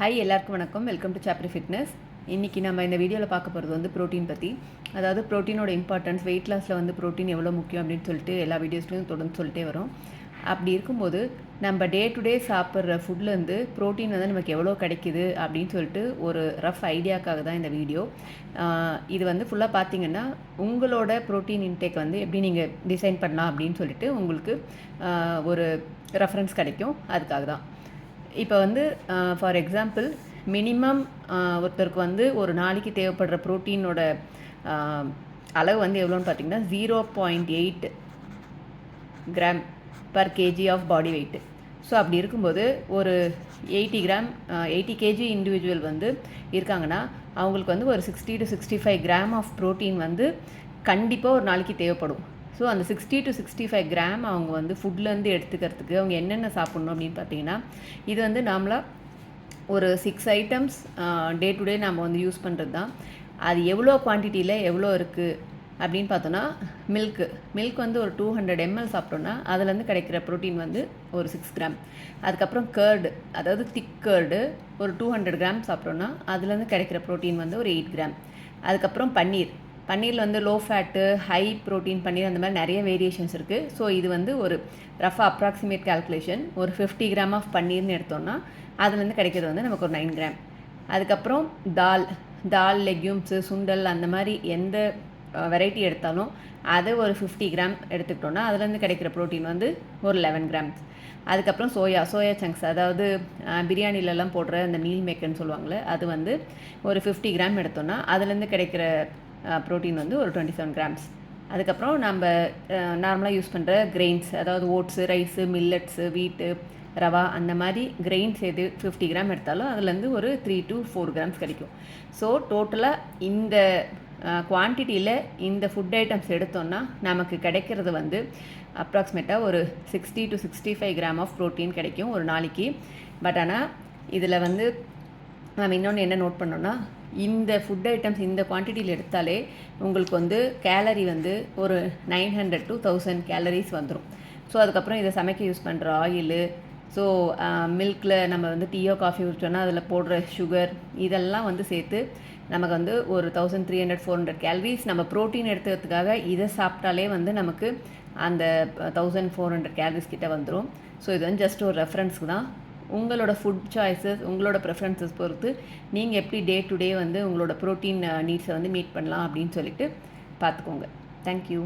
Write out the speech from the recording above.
Hi எல்லாருக்கும் வணக்கம். Welcome to Sabri fitness இன்றைக்கி நம்ம இந்த வீடியோவில் பார்க்க போகிறது வந்து ப்ரோட்டீன் பற்றி அதாவது ப்ரோட்டீனோட இம்பார்ட்டன்ஸ் வெயிட் லாஸில் வந்து ப்ரோட்டீன் எவ்வளோ முக்கியம் அப்படின்னு சொல்லிட்டு எல்லா வீடியோஸ்லையும் தொடர்ந்து சொல்லிட்டே வரோம். அப்படி இருக்கும்போது நம்ம டே டு டே சாப்பிட்ற ஃபுட்லேருந்து ப்ரோட்டீன் வந்து நமக்கு எவ்வளோ கிடைக்குது அப்படின்னு சொல்லிட்டு ஒரு ரஃப் ஐடியாக்காக தான் இந்த வீடியோ இது வந்து ஃபுல்லாக பார்த்தீங்கன்னா உங்களோட ப்ரோட்டீன் இன்டேக் வந்து எப்படி நீங்கள் டிசைன் பண்ணலாம் அப்படின்னு சொல்லிட்டு உங்களுக்கு ஒரு ரெஃபரன்ஸ் கிடைக்கும். அதுக்காக தான். இப்போ வந்து ஃபார் எக்ஸாம்பிள் மினிமம் ஒருத்தருக்கு வந்து ஒரு நாளைக்கு தேவைப்படுற ப்ரோட்டீனோட அளவு வந்து எவ்வளோன்னு பார்த்தீங்கன்னா zero point eight gram per KG of body weight so அப்படி இருக்கும்போது ஒரு eighty gram eighty KG individual வந்து இருக்காங்கன்னா அவங்களுக்கு வந்து ஒரு sixty to sixty five gram of protein வந்து கண்டிப்பாக ஒரு நாளைக்கு தேவைப்படும். ஸோ அந்த sixty to sixty five gram அவங்க வந்து ஃபுட்லேருந்து எடுத்துக்கிறதுக்கு அவங்க என்னென்ன சாப்பிட்ணும் அப்படின்னு பார்த்தீங்கன்னா இது வந்து நாமளாக ஒரு six items day to day நம்ம வந்து யூஸ் பண்ணுறது தான் அது எவ்வளோ குவான்டிட்டியில் எவ்வளோ இருக்குது அப்படின்னு பார்த்தோன்னா மில்க்கு மில்க் வந்து ஒரு டூ ஹண்ட்ரட் எம்எல் சாப்பிட்டோன்னா அதுலேருந்து கிடைக்கிற ப்ரோட்டீன் வந்து ஒரு சிக்ஸ் கிராம் அதுக்கப்புறம் கேர்டு அதாவது திக் கேர்டு ஒரு டூ ஹண்ட்ரட் கிராம் சாப்பிட்டோன்னா அதுலேருந்து கிடைக்கிற ப்ரோட்டீன் வந்து ஒரு எயிட் கிராம் அதுக்கப்புறம் பன்னீர். பன்னீரில் வந்து low fat high protein paneer அந்த மாதிரி நிறைய வேரியேஷன்ஸ் இருக்குது ஸோ இது வந்து ஒரு ரஃபாக அப்ராக்சிமேட் கால்குலேஷன் ஒரு ஃபிஃப்டி கிராம் ஆஃப் பன்னீர்னு எடுத்தோம்னா அதுலேருந்து கிடைக்கிறது வந்து நமக்கு ஒரு நைன் கிராம் அதுக்கப்புறம் தால் தால் லெக்யூம்ஸு சுண்டல் அந்த மாதிரி எந்த வெரைட்டி எடுத்தாலும் அதை ஒரு ஃபிஃப்டி கிராம் எடுத்துக்கிட்டோன்னா அதுலேருந்து கிடைக்கிற ப்ரோட்டீன் வந்து ஒரு லெவன் கிராம்ஸ் அதுக்கப்புறம் சோயா சோயா சங்க்ஸ் அதாவது பிரியாணிலலாம் போடுற அந்த மீல் மேக்கர்னு சொல்லுவாங்கள்ல அது வந்து ஒரு ஃபிஃப்டி கிராம் எடுத்தோன்னா அதுலேருந்து கிடைக்கிற ப்ரோட்டீன் வந்து ஒரு டுவெண்ட்டி செவன் கிராம்ஸ் அதுக்கப்புறம் நம்ம நார்மலாக யூஸ் பண்ணுற கிரெயின்ஸ் அதாவது ஓட்ஸு ரைஸு மில்லட்ஸு வீட்டு ரவா அந்த மாதிரி கிரெயின்ஸ் எது ஃபிஃப்டி கிராம் எடுத்தாலும் அதுலேருந்து ஒரு த்ரீ டு ஃபோர் கிராம்ஸ் கிடைக்கும். ஸோ டோட்டலாக இந்த குவான்டிட்டியில் இந்த ஃபுட் ஐட்டம்ஸ் எடுத்தோம்னா நமக்கு கிடைக்கிறது வந்து அப்ராக்சிமேட்டாக ஒரு sixty to sixty five gram of protein கிடைக்கும் ஒரு நாளைக்கு. பட் ஆனால் இதில் வந்து நம்ம இன்னொன்று என்ன நோட் பண்ணோன்னா இந்த ஃபுட் ஐட்டம்ஸ் இந்த குவான்டிட்டியில் எடுத்தாலே உங்களுக்கு வந்து கேலரி வந்து ஒரு nine hundred to thousand calories வந்துடும் ஸோ அதுக்கப்புறம் இதை சமைக்க யூஸ் பண்ணுற ஆயிலு ஸோ மில்கில் நம்ம வந்து டீயோ காஃபி குடிச்சோன்னா அதில் போடுற சுகர் இதெல்லாம் வந்து சேர்த்து நமக்கு வந்து ஒரு thousand three hundred four hundred calories நம்ம ப்ரோட்டீன் எடுத்துக்கிறதுக்காக இதை சாப்பிட்டாலே வந்து நமக்கு அந்த தௌசண்ட் ஃபோர் ஹண்ட்ரட் கேலரிஸ் கிட்டே வந்துடும் ஸோ இது வந்து ஜஸ்ட் ஒரு ரெஃபரன்ஸ்க்கு தான் உங்களோட ஃபுட் சாய்ஸஸ் உங்களோட ப்ரெஃபரன்சஸ் பொறுத்து நீங்கள் எப்படி டே டு டே வந்து உங்களோட ப்ரோட்டீன் நீட்ஸை uh, வந்து மீட் பண்ணலாம் அப்படின்னு சொல்லிட்டு பார்த்துக்கோங்க. தேங்க்யூ